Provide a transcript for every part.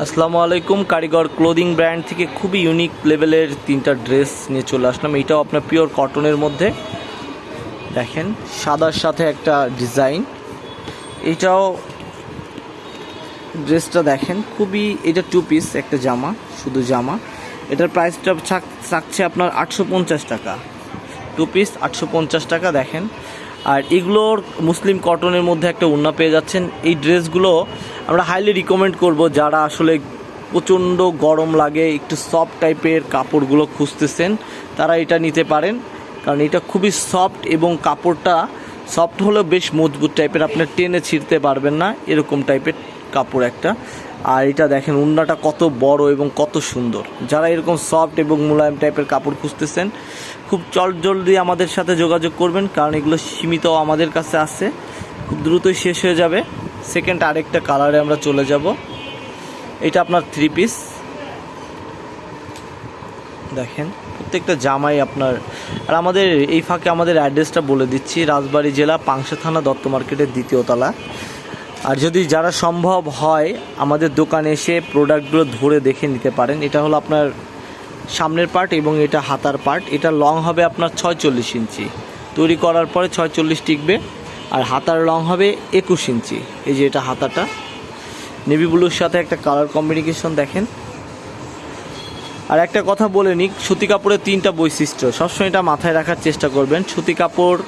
আসসালামু আলাইকুম। কারিগর ক্লোদিং ব্র্যান্ড থেকে খুবই ইউনিক লেভেলের তিনটা ড্রেস নিয়ে চলে আসলাম। এটাও আপনার পিওর কটনের মধ্যে। দেখেন, সাদার সাথে একটা ডিজাইন এটাও ড্রেসটা দেখেন, খুবই, এটা টু পিস একটা জামা, শুধু জামা। এটার প্রাইসটা থাক- থাকছে আপনার আটশো পঞ্চাশ টাকা। টু পিস আটশো পঞ্চাশ টাকা, দেখেন। আর এগুলোর মুসলিম কটনের মধ্যে একটা উন্না পেয়ে যাচ্ছেন। এই ড্রেসগুলো আমরা হাইলি রিকমেন্ড করব যারা আসলে প্রচণ্ড গরম লাগে, একটু সফট টাইপের কাপড়গুলো খুঁজতেছেন, তারা এটা নিতে পারেন। কারণ এটা খুবই সফট এবং কাপড়টা সফট হলেও বেশ মজবুত টাইপের আপনি টেনে ছিঁড়তে পারবেন না, এরকম টাইপের কাপড় একটা। আর এটা দেখেন, উন্নাটা কত বড় এবং কত সুন্দর। যারা এরকম সফট এবং মোলায়েম টাইপের কাপড় খুঁজতেছেন, খুব চট জলদি আমাদের সাথে যোগাযোগ করবেন, কারণ এগুলো সীমিত আমাদের কাছে আছে। খুব দ্রুতই শেষ হয়ে যাবে। সেকেন্ড আরেকটা কালারে আমরা চলে যাব। এটা আপনার থ্রি পিস দেখেন, প্রত্যেকটা জামাই আপনার আর আমাদের এই ফাঁকে আমাদের অ্যাড্রেসটা বলে দিচ্ছি, রাজবাড়ী জেলা পাংশা থানা দত্ত মার্কেটের দ্বিতীয় তলা। আর যদি যারা সম্ভব হয় আমাদের দোকানে এসে প্রোডাক্টগুলো ধরে দেখে নিতে পারেন, এটা হলো আপনার সামনের পার্ট এবং এটা হাতার পার্ট এটা লং হবে আপনার ছয়চল্লিশ ইঞ্চি। তৈরি করার পরে ছয়চল্লিশ টিকবে, আর হাতার লং হবে একুশ ইঞ্চি। এই যে এটা হাতাটা। নেভি ব্লুর সাথে একটা কালার কম্বিনিকেশন দেখেন। আর একটা কথা বলে নিক, সুতি কাপড়ের তিনটা বৈশিষ্ট্য। সবসময় এটা মাথায় রাখার চেষ্টা করবেন। সুতি কাপড়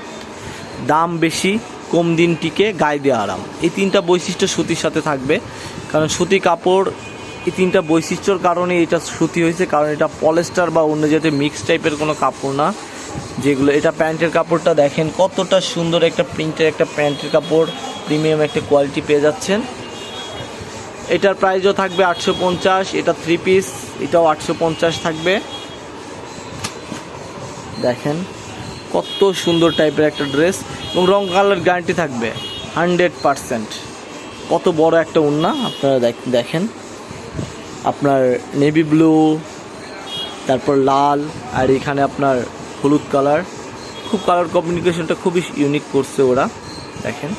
দাম বেশি কম দিন টিকে গায়ে দিয়ে আরাম। এই তিনটা বৈশিষ্ট্য সুতির সাথে থাকবে। কারণ সুতি কাপড়, এই তিনটা বৈশিষ্ট্যর কারণে এটা সুতি হয়েছে। কারণ এটা পলেস্টার বা অন্য জাতীয় মিক্স টাইপের কোনো কাপড় না। যেগুলো, এটা প্যান্টের কাপড়টা দেখেন কতটা সুন্দর একটা প্রিন্টের একটা প্যান্টের কাপড়। প্রিমিয়াম একটা কোয়ালিটি পেয়ে যাচ্ছেন। এটার প্রাইসও থাকবে আটশো পঞ্চাশ, এটা থ্রি পিস এটাও আটশো পঞ্চাশ থাকবে। দেখেন। কত সুন্দর টাইপের একটা ড্রেস এবং রং কালার গ্যারান্টি থাকবে, হান্ড্রেড পারসেন্ট। কত বড় একটা উন্না, আপনারা দেখ- দেখেন। আপনার নেভি ব্লু তারপর লাল, আর এখানে আপনার হলুদ কালার। খুব কালার কমিউনিকেশনটা খুবই ইউনিক করছে ওরা, দেখেন।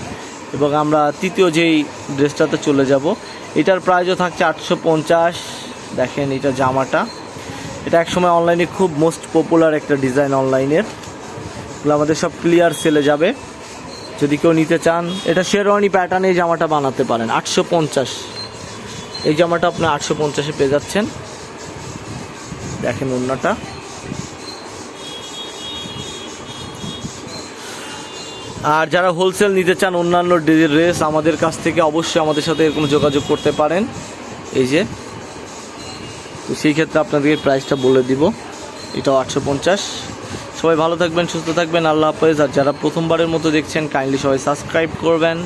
এবং আমরা তৃতীয় যেই ড্রেসটাতে চলে যাব, এটার প্রাইসও থাকছে আটশো পঞ্চাশ, দেখেন এটা জামাটা। এটা একসময় অনলাইনে খুব মোস্ট পপুলার একটা ডিজাইন অনলাইনের আমাদের সব ক্লিয়ার সেলে যাবে। যদি কেউ নিতে চান, এটা শেরওয়ানি প্যাটার্নে এই জামাটা বানাতে পারেন, আটশো পঞ্চাশ। এই জামাটা আপনি আটশো পঞ্চাশে পেয়ে যাচ্ছেন। দেখেন অন্যটা আর যারা হোলসেল নিতে চান, অন্যান্য ড্রেস আমাদের কাছ থেকে অবশ্যই আমাদের সাথে এরকম যোগাযোগ করতে পারেন। এই যে, তো সেই ক্ষেত্রে আপনাদেরকে প্রাইসটা বলে দিব। এটাও আটশো পঞ্চাশ। সবাই ভালো থাকবেন, সুস্থ থাকবেন। আল্লাহ হাফেজ। আর যারা প্রথমবারের মতো দেখছেন কাইন্ডলি সবাই সাবস্ক্রাইব করবেন।